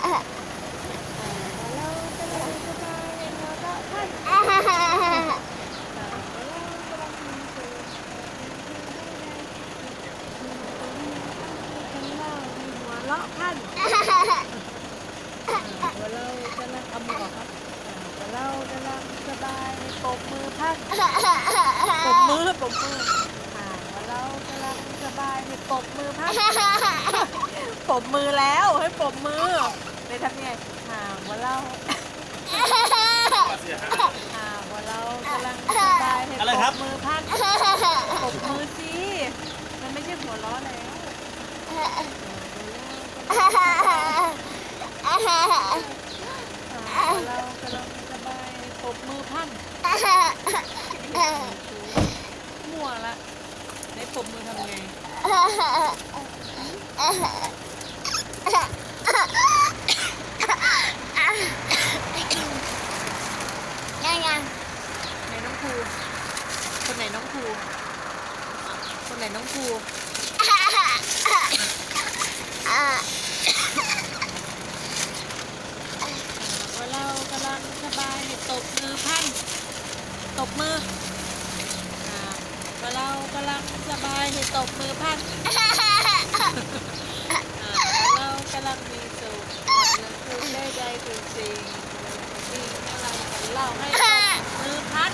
เลายหัวเราะพันหัวเราะพันหัวเรากำลังเอามือออกครับหัวเรากำลังสบายปมือพันปรบมือปรบมือวัวเรากำลังสบายปรบมือพันปรบมือแล้วให้ปรบมือ เลยทำไงอ่าหัวเราอ่าหัวเรากำลังสบายให้อะไรปครรับบมือพันปรบมือสิมันไม่ใช่หัวเราะแล้วเรากำลังสบายปรบมือพันมั่วละในปรบมือทำไงไหนน้องครูค นน้องครูคนไหนน้องครูว่าเรากำลังสบายตบมือพันตบมืออาว่าเรากำลังสบายตบมือพันอ่าเรากำลังมีสุขหมดเงินทุนได้ใจทุกสิ่งสิ่งอะไรกันเล่าให้ตบมือพัน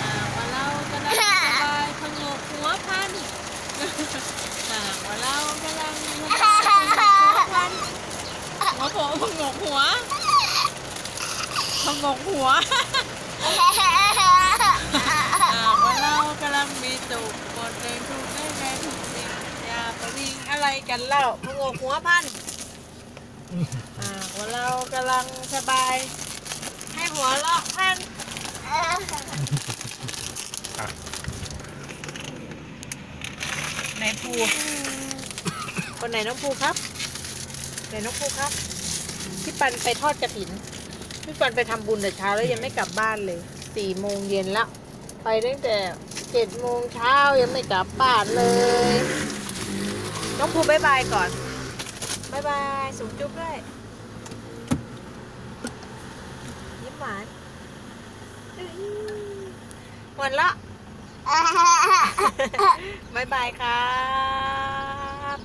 อ่าว่าเรากำลังสบายพงกหัวพันอ่าว่าเรากำลังสบายพงกหัวพันหัวโผล่พงกหัว พงหัวอ่าว่าเรากำลังมีสุขหมดเลยทุกได้ใจทุกสิ่งอย่าไปวิ่งอะไรกันเล่าพงกหัวพันอ่าว่าเรากำลังสบาย ให้หัวเราะพันไหนภูคนไหนน้องภูครับไหนน้องภูครับพี่ปันไปทอดกระถิน พี่ปันไปทำบุญแต่เช้าแล้วยังไม่กลับบ้านเลยสี่โมงเย็นแล้วไปตั้งแต่เจ็ดโมงเช้ายังไม่กลับบ้านเลยน้องภูบายบายก่อนบายบายสูงจุ๊บด้วยยิ้มหวานอื้อหวานละบายบายครับ